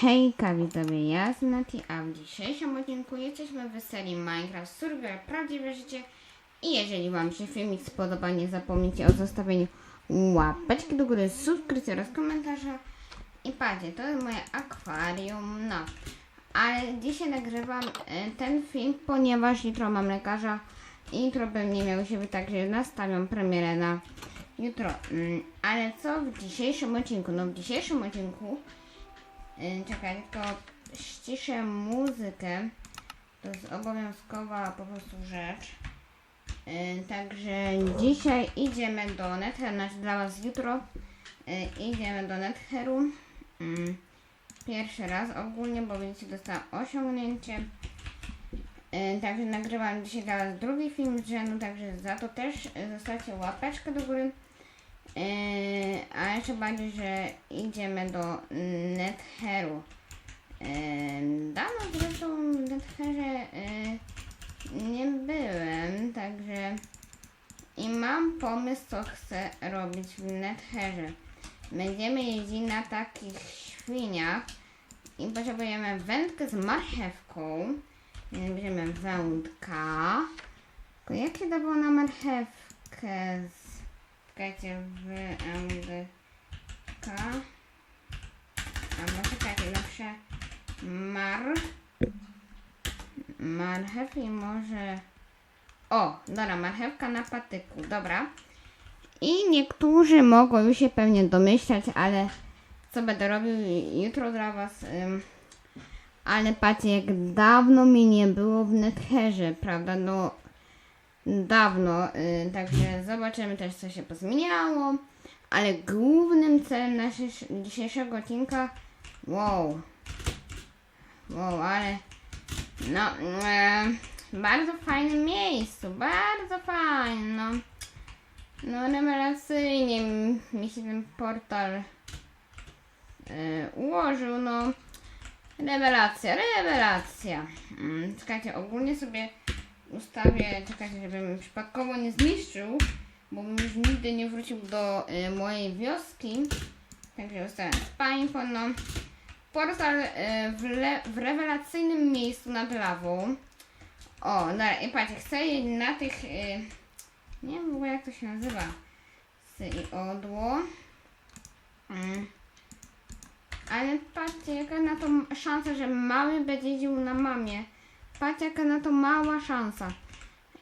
Hejka, widzowie, ja jestem Nati, a w dzisiejszym odcinku jesteśmy w serii Minecraft Survival Prawdziwe Życie i jeżeli Wam się filmik spodoba, nie zapomnijcie o zostawieniu łapeczki do góry, subskrypcji oraz komentarza i patrzcie, to jest moje akwarium, no. Ale dzisiaj nagrywam e, ten film, ponieważ jutro mam lekarza i jutro pewnie miał się być, także nastawiam premierę na jutro. Mm, Ale co w dzisiejszym odcinku? No w dzisiejszym odcinku Czekaj, tylko ściszę muzykę. To jest obowiązkowa po prostu rzecz. Yy, Także dzisiaj idziemy do Netheru, znaczy dla Was jutro yy, idziemy do Netheru. Pierwszy raz ogólnie, bo widzicie, dostałam osiągnięcie. Także nagrywam dzisiaj dla Was drugi film z rzędu, także za to też zostawcie łapeczkę do góry. Yy, a jeszcze bardziej, że idziemy do Netheru. Yy, dawno zresztą w Netherze yy, nie byłem, także i mam pomysł, co chcę robić w Netherze. Będziemy jeździć na takich świniach i potrzebujemy wędkę z marchewką. Bierzemy wędka. Jak się dawało na marchewkę z Czekajcie, wędka. Albo czekajcie, napiszę mar. Marchew i może... O, dobra, marchewka na patyku, dobra. I niektórzy mogą już się pewnie domyślać, ale co będę robił jutro dla was. Ym, ale patrzcie, jak dawno mi nie było w Netherze, prawda? No, dawno, y, także zobaczymy też, co się pozmieniało. Ale głównym celem naszego dzisiejszego odcinka, wow, wow, ale no, e, bardzo fajne miejscu, bardzo fajne, no, no rewelacyjnie mi- mi się ten portal e, ułożył, no, rewelacja, rewelacja. Mm, Czekajcie, ogólnie sobie ustawię, czekajcie, żebym przypadkowo nie zniszczył, bo bym już nigdy nie wrócił do y, mojej wioski. Także ustawiam spawnpo, no. Portal y, w, le, w rewelacyjnym miejscu nad lawą. O, i patrzcie, chcę je na tych, y, nie wiem w ogóle jak to się nazywa, sy i odło. Mm. Ale patrzcie, jaka na to szansa, że mały będzie jeździł na mamie. Patrz jaka na to mała szansa.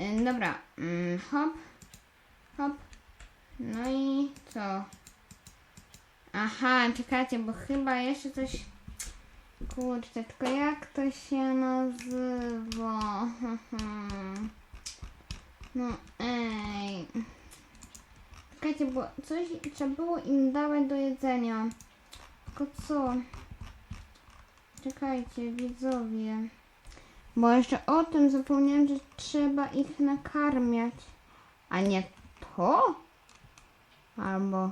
Y, dobra, mm, hop, hop. No i co? Aha, czekajcie, bo chyba jeszcze coś... Kurczę, tylko jak to się nazywa? No ej. Czekajcie, bo coś trzeba było im dawać do jedzenia. Tylko co? Czekajcie, widzowie. Bo jeszcze o tym zapomniałem, że trzeba ich nakarmiać. A nie to? Albo...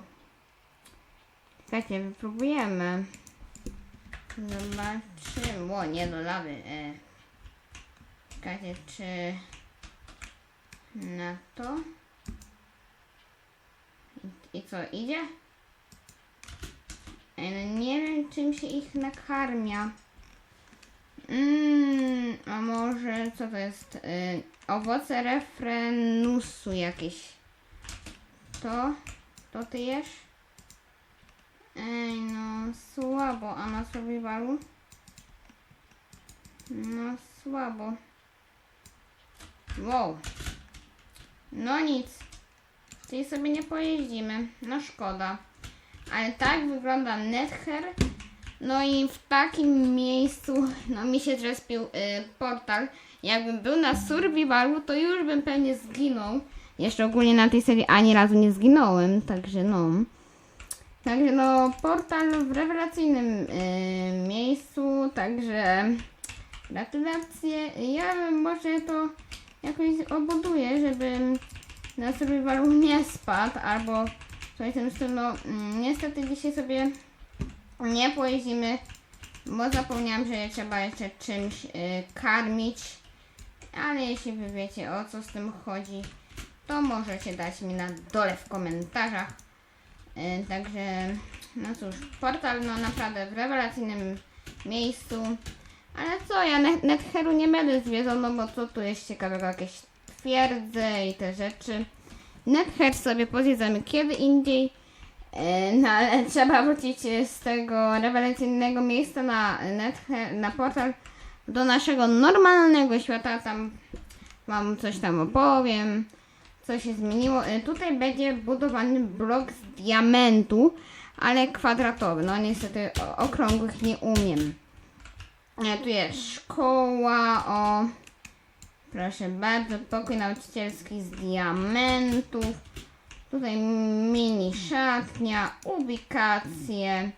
Czekajcie, wypróbujemy. Zobaczymy. O, nie do lawy. E. Czekajcie, czy... Na to? I, co, idzie? Ej, no nie wiem, czym się ich nakarmia. Mmm, a może co to jest? Y, owoce refrenusu jakieś. To? To ty jesz? Ej, no słabo. A na survivalu? No słabo. Wow. No nic. Czyli sobie nie pojeździmy. No szkoda. Ale tak wygląda Nether. No i w takim miejscu, no mi się zrespił y, portal. Jakbym był na survivalu, to już bym pewnie zginął. Jeszcze ogólnie na tej serii ani razu nie zginąłem, także no. Także no, portal w rewelacyjnym y, miejscu, także gratulacje. Ja może to jakoś obuduję, żebym na survivalu nie spadł, albo coś w tym stylu. No, mm, niestety dzisiaj sobie nie pojeździmy, bo zapomniałam, że trzeba jeszcze czymś y, karmić. Ale jeśli wy wiecie o co z tym chodzi, to możecie dać mi na dole w komentarzach. Y, także, no cóż, portal no naprawdę w rewelacyjnym miejscu. Ale co, ja net- Netheru nie będę zwiedzał, no bo co tu jest ciekawego, jakieś twierdze i te rzeczy. Nether sobie pozwiedzamy kiedy indziej. E, No ale trzeba wrócić z tego rewelacyjnego miejsca na na portal do naszego normalnego świata. Tam wam coś tam opowiem, co się zmieniło. E, Tutaj będzie budowany blok z diamentu, ale kwadratowy. No niestety okrągłych nie umiem. E, Tu jest szkoła, o proszę bardzo, pokój nauczycielski z diamentów. Tutaj mini szatnia, ubikacje.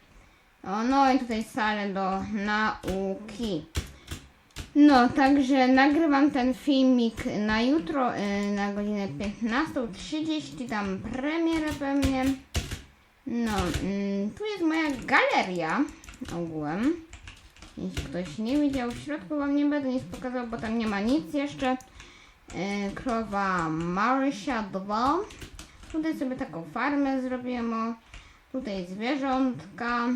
No i tutaj salę do nauki. No, także nagrywam ten filmik na jutro, y, na godzinę 15.30, tam premierę pewnie. No, mm, tu jest moja galeria ogółem. Jeśli ktoś nie widział, w środku wam nie będę nic pokazał, bo tam nie ma nic jeszcze. Y, Krowa Marysia 2. Tutaj sobie taką farmę zrobiłem, o. Tutaj zwierzątka,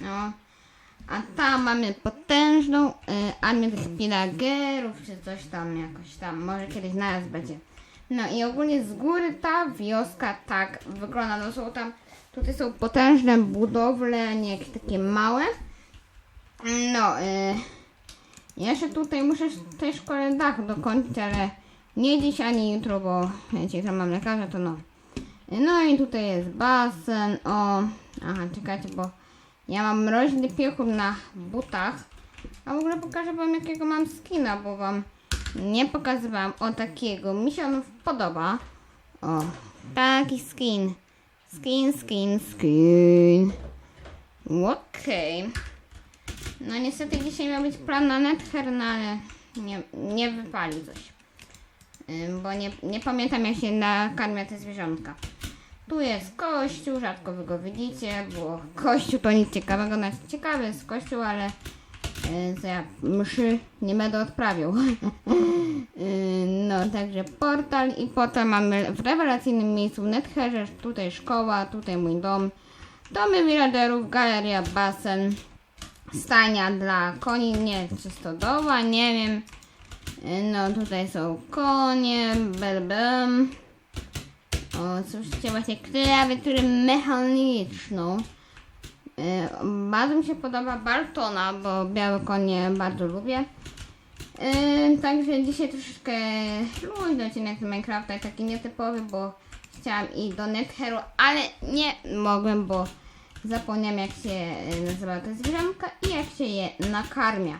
no. A tam mamy potężną y, armię tych pilagerów, czy coś tam, jakoś tam, może kiedyś na nas będzie. No i ogólnie z góry ta wioska tak wygląda, no są tam, tutaj są potężne budowle, nie jakieś takie małe. No, y, jeszcze tutaj muszę w tej szkole dach dokończyć, ale nie dziś ani jutro, bo wiecie, jutro mam lekarza, to no. No i tutaj jest basen, o, aha, czekajcie, bo ja mam mroźny piechur na butach, a w ogóle pokażę wam jakiego mam skina, bo wam nie pokazywałam, o takiego, mi się on podoba, o, taki skin, skin, skin, skin, okej. No niestety dzisiaj miał być plan na Nether, no ale nie, nie wypalił coś. Bo nie, nie pamiętam jak się nakarmia te zwierzątka. Tu jest kościół, rzadko wy go widzicie, bo kościół to nic ciekawego, znaczy ciekawy jest kościół, ale yy, co ja mszy nie będę odprawiał. Yy, no, także portal i potem mamy w rewelacyjnym miejscu Netherze, tutaj szkoła, tutaj mój dom, domy villagerów, galeria, basen, stajnia dla koni, nie, czy stodoła, nie wiem. Yy, No, tutaj są konie, belbem. O, słyszycie właśnie klawiaturę mechaniczną. Yy, bardzo mi się podoba Bartona, bo białe konie bardzo lubię. Yy, także dzisiaj troszeczkę luźny odcinek z Minecrafta, taki nietypowy, bo chciałam iść do Netheru, ale nie mogłem, bo zapomniałam jak się nazywa te zwierzęta i jak się je nakarmia.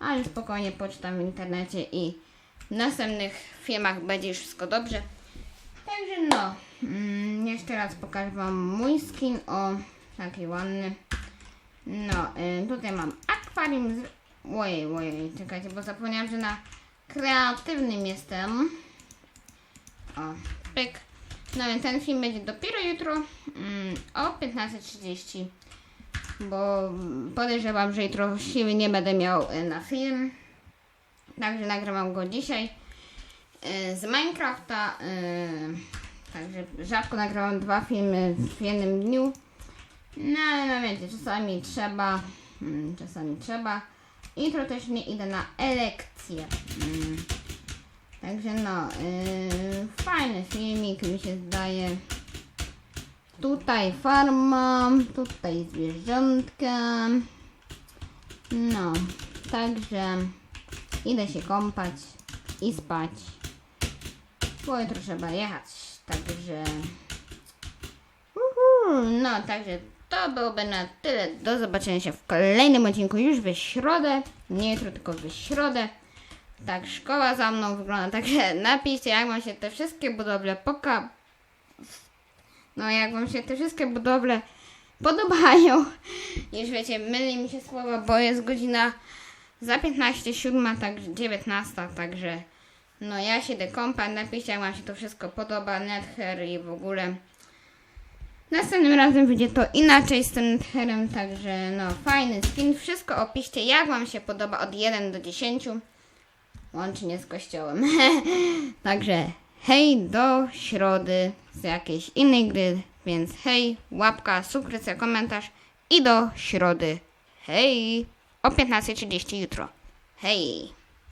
Ale spokojnie poczytam w internecie i w następnych filmach będzie już wszystko dobrze. Także no, mm, jeszcze raz pokażę Wam mój skin, o, taki ładny. No, y, tutaj mam akwarium z... Ojej, ojej, czekajcie, bo zapomniałam, że na kreatywnym jestem. O, pyk. No więc ten film będzie dopiero jutro mm, o 15.30, bo podejrzewam, że jutro siły nie będę miał y, na film. Także nagrywam go dzisiaj z Minecrafta. y, Także rzadko nagrywam dwa filmy w jednym dniu. No ale no wiecie, czasami trzeba, mm, czasami trzeba. Jutro też nie idę na elekcję. Mm. Także no, y, fajny filmik mi się zdaje. Tutaj farma, tutaj zwierzątka. No, także idę się kąpać i spać. Jutro trzeba jechać, także... Uhu, no, także to byłoby na tyle. Do zobaczenia się w kolejnym odcinku już we środę. Nie jutro, tylko we środę. Tak, szkoła za mną wygląda. Także napiszcie, jak wam się te wszystkie budowle poka... No, jak wam się te wszystkie budowle podobają. Już wiecie, myli mi się słowa, bo jest godzina za 15, 7, także 19, także no ja się dekąpam, napiszcie jak wam się to wszystko podoba, Nether i w ogóle. Następnym razem będzie to inaczej z tym Netherem, także no fajny skin, wszystko opiszcie jak wam się podoba od 1 do 10, łącznie z kościołem. także hej do środy z jakiejś innej gry, więc hej, łapka, subskrypcja, komentarz i do środy. Hej! o 15.30 jutro. Hej!